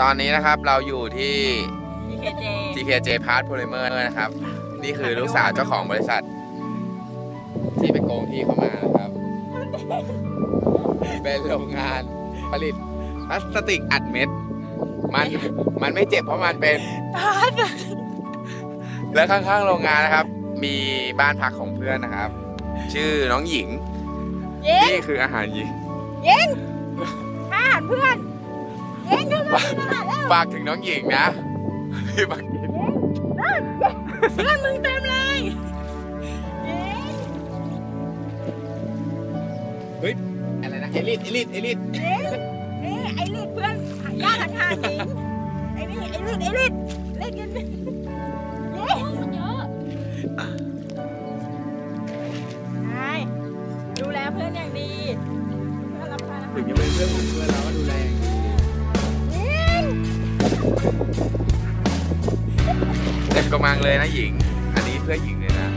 ตอนนี้นะครับเราอยู่ที่ทีเคเจ TKJ Part Polymer นะครับ นี่คือลูกสาวเจ้าของบริษัท ที่ไปโกงที่เขามานะครับ เป็นโรงงานผลิตพลาสติกอัดเม็ด มันมันไม่เจ็บเพราะมันเป็น พาร์ทและข้างๆโรงงานนะครับ มีบ้านพักของเพื่อนนะครับ ชื่อน้องหญิง เย้งนี่คืออาหารหญิง เย้ ฝากถึงน้องหญิงนะพี่บักกินเพื่อนมึงเต็มเลยเย้งเฮ้ยอะไรนะเอลิทเอลิทเอลิทเย้งนี่ไอริดเพื่อนหายากทางจริงไอนี่ไอริดไอริดเล่นกันเย้งเยอะใช่ดูแลเพื่อนอย่างดีเพื่อนรับประทานอาหารถึงจะเป็นเพื่อนของเพื่อนเราก็ดูแลอย่างดีเย้ง เต็มกำลังเลยนะหญิง อันนี้เพื่อหญิงเลยนะ